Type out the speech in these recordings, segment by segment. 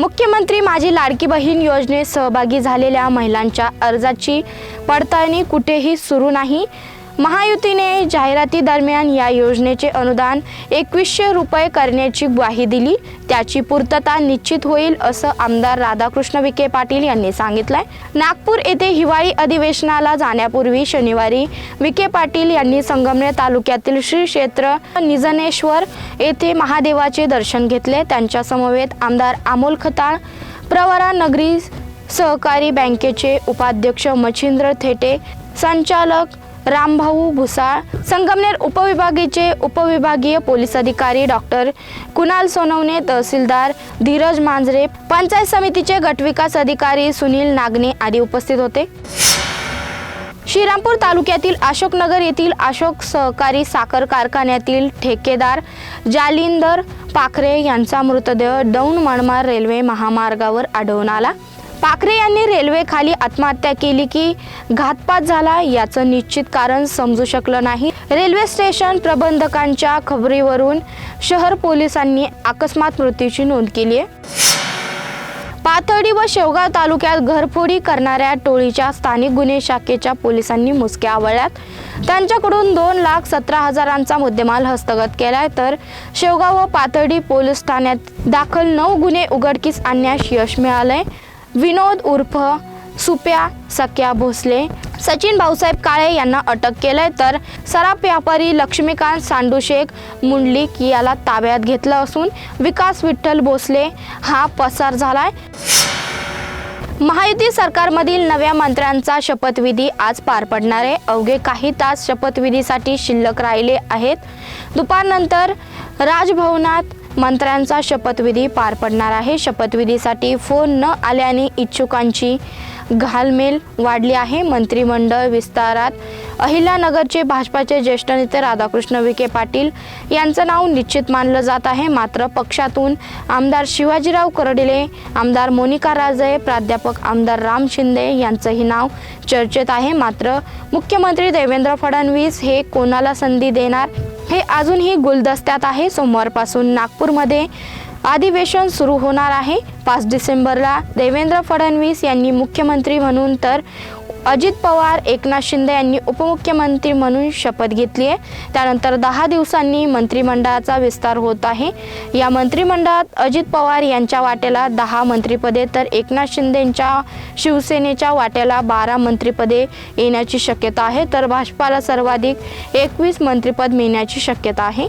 मुख्यमंत्री माझी लाडकी बहीण योजनेत सहभागी झालेल्या महिलांच्या अर्जाची पडताळणी कुठेही सुरू नाही. महायुतीने जाहिराती दरम्यान या योजनेचे अनुदान एकवीसशे रुपये करण्याची ग्वाही दिली. त्याची पूर्तता निश्चित होईल असं आमदार राधाकृष्ण विखे पाटील यांनी सांगितलंय. नागपूर येथे हिवाळी अधिवेशनाला जाण्यापूर्वी शनिवारी विखे पाटील यांनी संगमनेर तालुक्यातील श्री क्षेत्र निजनेश्वर येथे महादेवाचे दर्शन घेतले. त्यांच्या समवेत आमदार अमोल खताळ प्रवरा नगरी सहकारी बँकेचे उपाध्यक्ष मच्छिंद्र थेटे संचालक रामभाऊ भुसाळ संगमनेर उपविभागीचे उपविभागीय पोलीस अधिकारी डॉक्टर कुणाल सोनवणे तहसीलदार धीरज मांजरे पंचायत समितीचे गटविकास अधिकारी सुनील नागने आदी उपस्थित होते. श्रीरामपूर तालुक्यातील अशोकनगर येथील अशोक सहकारी साखर कारखान्यातील ठेकेदार जालिंदर पाखरे यांचा मृतदेह दौंड मनमाड रेल्वे महामार्गावर आढळून आला. पाखरे यांनी रेल्वेखाली आत्महत्या केली की घातपात झाला याचं निश्चित कारण समजू शकलं नाही. रेल्वे स्टेशन प्रबंधकांच्या खबरीवरून शहर पोलिसांनी अकस्मात मृत्यूची नोंद केली आहे. पाथर्डी व शेवगाव तालुक्यात घरफोडी करणाऱ्या टोळीच्या स्थानिक गुन्हे शाखेच्या पोलिसांनी मुसक्या आवळल्यात. त्यांच्याकडून दोन लाख सतरा हजारांचा मुद्देमाल हस्तगत केलाय. तर शेवगाव व पाथर्डी पोलीस ठाण्यात दाखल नऊ गुन्हे उघडकीस आणण्यास यश मिळालंय. विनोद उर्फ सुप्या सख्या भोसले सचिन भाऊसाहेब काळे यांना अटक केलंय. तर सराफ व्यापारी लक्ष्मीकांत सांडुशेख मुंडलिक याला ताब्यात घेतलं असून विकास विठ्ठल भोसले हा पसार झालाय. महायुती सरकारमधील नव्या मंत्र्यांचा शपथविधी आज पार पडणार आहे. अवघे काही तास शपथविधीसाठी शिल्लक राहिले आहेत. दुपारनंतर राजभवनात मंत्र्यांचा शपथविधी पार पडणार आहे. शपथविधीसाठी फोन न आल्याने इच्छुकांची घालमेल वाढली आहे. मंत्रिमंडळ विस्तारात अहिल्यानगरचे भाजपाचे ज्येष्ठ नेते राधाकृष्ण विखे पाटील यांचं नाव निश्चित मानलं जात आहे. मात्र पक्षातून आमदार शिवाजीराव करडिले आमदार मोनिका राजे प्राध्यापक आमदार राम शिंदे यांचंही नाव चर्चेत आहे. मात्र मुख्यमंत्री देवेंद्र फडणवीस हे कोणाला संधी देणार? हे अजूनही गुलदस्त्यात आहे. सोमवारपासून नागपूरमध्ये अधिवेशन सुरू होणार आहे. पाच डिसेंबरला देवेंद्र फडणवीस यांनी मुख्यमंत्री म्हणून तर अजित पवार एकनाथ शिंदे यांनी उपमुख्यमंत्री म्हणून शपथ घेतली आहे. त्यानंतर दहा दिवसांनी मंत्रिमंडळाचा विस्तार होत आहे. या मंत्रिमंडळात अजित पवार यांच्या वाट्याला दहा मंत्रिपदे तर एकनाथ शिंदेंच्या शिवसेनेच्या वाट्याला बारा मंत्रिपदे येण्याची शक्यता आहे. तर भाजपाला सर्वाधिक एकवीस मंत्रिपद मिळण्याची शक्यता आहे.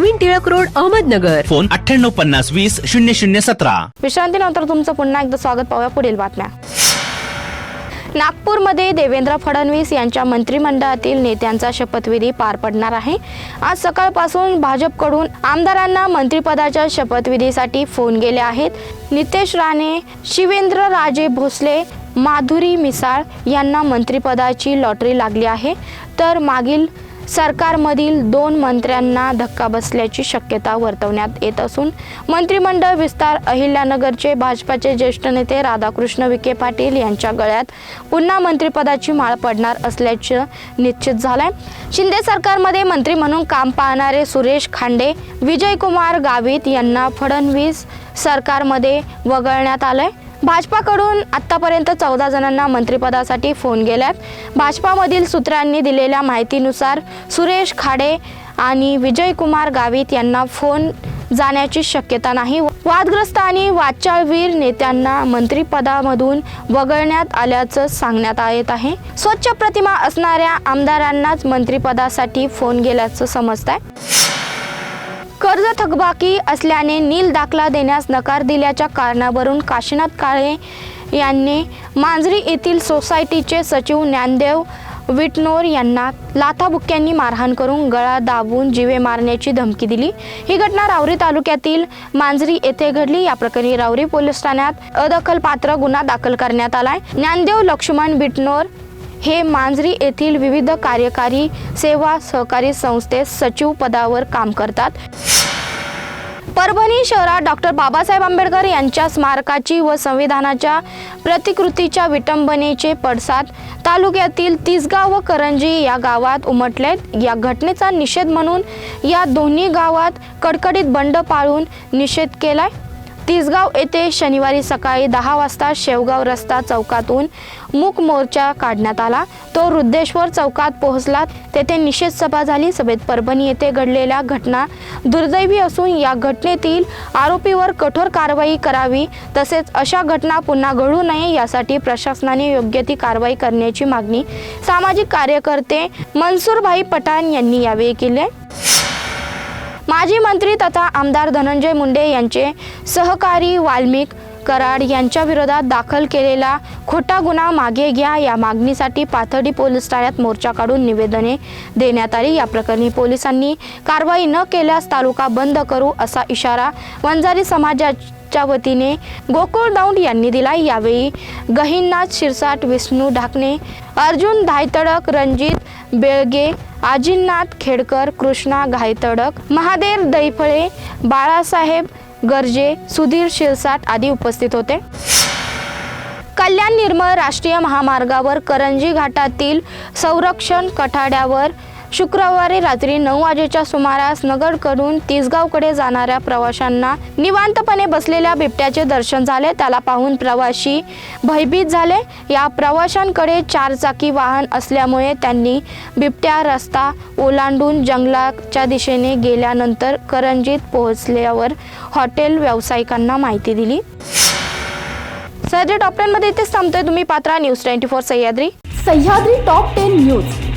नवीन टिळक रोड अहमदनगर. फोन अठ्ठ्याण्णव पन्नास वीस शून्य शून्य सतरा. विश्रांतीनंतर तुमचं पुन्हा एकदा स्वागत पाहूया पुढील बातम्या. नागपूरमध्ये देवेंद्र फडणवीस यांच्या मंत्रिमंडळातील नेत्यांचा शपथविधी पार पडणार आहे. आज सकाळपासून भाजपकडून आमदारांना मंत्रिपदाच्या शपथविधीसाठी फोन गेले आहेत. नितेश राणे शिवेंद्र राजे भोसले माधुरी मिसाळ यांना मंत्रिपदाची लॉटरी लागली आहे. तर मागील सरकारमधील दोन मंत्र्यांना धक्का बसल्याची शक्यता वर्तवण्यात येत असून मंत्रिमंडळ विस्तार अहिल्यानगरचे भाजपाचे ज्येष्ठ नेते राधाकृष्ण विखे पाटील यांच्या गळ्यात पुन्हा मंत्रिपदाची माळ पडणार असल्याचं निश्चित झालंय. शिंदे सरकारमध्ये मंत्री म्हणून काम पाहणारे सुरेश खांडे विजयकुमार गावित यांना फडणवीस सरकारमध्ये वगळण्यात आलंय. भाजपाकडून आत्तापर्यंत चौदा जणांना मंत्रिपदासाठी फोन गेल्यात भाजपामधील सूत्रांनी दिलेल्या माहितीनुसार सुरेश खाडे आणि विजयकुमार गावित यांना फोन जाण्याची शक्यता नाही. वादग्रस्त आणि वाचाळवीर नेत्यांना मंत्रिपदामधून वगळण्यात आल्याचं सांगण्यात येत आहे. स्वच्छ प्रतिमा असणाऱ्या आमदारांनाच मंत्रिपदासाठी फोन गेल्याचं समजत आहे कर्ज थकबाकी असल्याने नील दाखला देण्यास नकार दिल्याच्या कारणावरून काशीनाथ काळे यांनी मांजरी येथील सोसायटीचे सचिव ज्ञानदेव विटनोर यांना लाथाबुक्क्यांनी मारहाण करून गळा दाबून जीवे मारण्याची धमकी दिली. ही घटना रावरी तालुक्यातील मांजरी येथे घडली. या प्रकरणी रावरी पोलीस ठाण्यात अदखलपात्र गुन्हा दाखल करण्यात आलाय. ज्ञानदेव लक्ष्मण बिटनोर हे मांजरी येथील विविध कार्यकारी सेवा सहकारी संस्थेत सचिव पदावर काम करतात. परभणी शहरात डॉक्टर बाबासाहेब आंबेडकर यांच्या स्मारकाची व संविधानाच्या प्रतिकृतीच्या विटंबनेचे पडसाद तालुक्यातील तिसगाव व करंजी या गावात उमटलेत. या घटनेचा निषेध म्हणून या दोन्ही गावात कडकडीत बंड पाळून निषेध केलाय. तिसगाव येथे शनिवारी सकाळी दहा वाजता शेवगाव रस्ता चौकातून मूक मोर्चा काढण्यात आला. तो रुद्धेश्वर चौकात पोहोचला. तेथे निषेध सभा झाली. सभेत परभणी येथे घडलेल्या घटना दुर्दैवी असून या घटनेतील आरोपीवर कठोर कारवाई करावी तसेच अशा घटना पुन्हा घडू नये यासाठी प्रशासनाने योग्य ती कारवाई करण्याची मागणी सामाजिक कार्यकर्ते मनसूरभाई पठाण यांनी यावेळी केली आहे. माजी मंत्री तथा आमदार धनंजय मुंडे यांचे सहकारी वाल्मिक कराड यांच्या विरोधात दाखल केलेला खोटा गुन्हा मागे घ्या या मागणीसाठी पाथर्डी पोलीस ठाण्यात मोर्चा काढून निवेदने देण्यात आली. या प्रकरणी पोलिसांनी कारवाई न केल्यास तालुका बंद करू असा इशारा वंजारी समाजाच्या वतीने गोकुळ दौंड यांनी दिला. यावेळी गहिननाथ शिरसाट विष्णू ढाकणे अर्जुन धायतडक रणजित बेळगे आजीनाथ खेडकर कृष्णा घायतडक महादेव दैफळे बाळासाहेब गर्जे सुधीर शिरसाट आदी उपस्थित होते. कल्याण निर्मळ राष्ट्रीय महामार्गावर करंजी घाटातील संरक्षण कठाड्यावर शुक्रवारी रात्री नऊ वाजेच्या सुमारास नगरकडून तिसगावकडे जाणाऱ्या प्रवाशांना निवांतपणे बसलेल्या बिबट्याचे दर्शन झाले. त्याला पाहून प्रवाशी भयभीत झाले. या प्रवाशांकडे चारचाकी वाहन असल्यामुळे त्यांनी बिबट्या रस्ता ओलांडून जंगलाच्या दिशेने गेल्यानंतर करंजीत पोहोचल्यावर हॉटेल व्यावसायिकांना माहिती दिली. सह्याद्री टॉप टेनमध्ये इथेच थांबतोय. तुम्ही Patra news twenty four Sahyadri. Sahyadri top ten news.